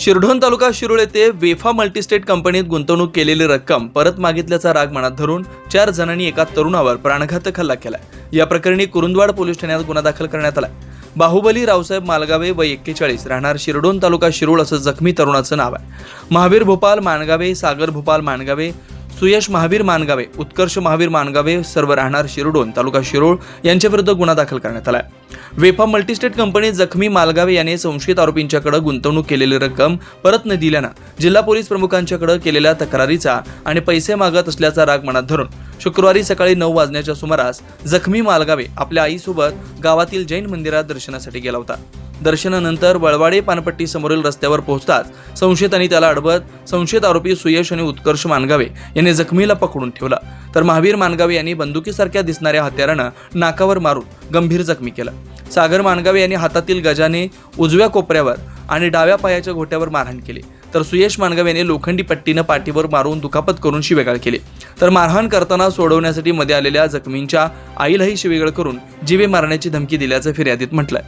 शिरढोण तालुका शिरूळ येथे वेफा मल्टीस्टेट कंपनीत गुंतवणूक केलेली रक्कम परत मागितल्याचा राग मनात धरून चार जणांनी एका तरुणावर प्राणघातक हल्ला केला या प्रकरणी कुरुंदवाड पोलीस ठाण्यात गुन्हा दाखल करण्यात आला बाहुबली रावसाहेब मालगावे व एक्केचाळीस राहणार शिरडोन तालुका शिरूळ असं जखमी तरुणाचं नाव आहे. महावीर भोपाल माणगावे सागर भोपाल माणगावे सुयश महावीर मानगावे उत्कर्ष महावीर मानगावे सर्व राहणार शिरोडोन तालुका शिरोळ यांच्याविरुद्ध गुन्हा दाखल करण्यात आला वेफा मल्टीस्टेट कंपनी जखमी मालगावे याने संशयित आरोपींच्याकडे गुंतवणूक केलेली रक्कम परत न दिल्यानं जिल्हा पोलीस प्रमुखांच्याकडे केलेल्या तक्रारीचा आणि पैसे मागत असल्याचा राग मनात धरून शुक्रवारी सकाळी नऊ वाजण्याच्या सुमारास जखमी मालगावे आपल्या आईसोबत गावातील जैन मंदिरात दर्शनासाठी गेला होता. दर्शनानंतर वळवाडे पानपट्टी समोरील रस्त्यावर पोहोचताच संशयितांनी त्याला अडवत संशयित आरोपी सुयश आणि उत्कर्ष मानगावे यांनी जखमीला पकडून ठेवला. तर महावीर मानगावे यांनी बंदुकीसारख्या दिसणाऱ्या हत्यारानं नाकावर मारून गंभीर जखमी केलं. सागर मानगावे यांनी हातातील गजाने उजव्या कोपऱ्यावर आणि डाव्या पायाच्या घोट्यावर मारहाण केली. तर सुयश मानगाव यांनी लोखंडी पट्टीनं पाठीवर मारून दुखापत करून शिवेगाळ केली. तर मारहाण करताना सोडवण्यासाठी मध्ये आलेल्या जखमींच्या आईलाही शिवेगाळ करून जीवे मारण्याची धमकी दिल्याचं फिर्यादीत म्हटलंय.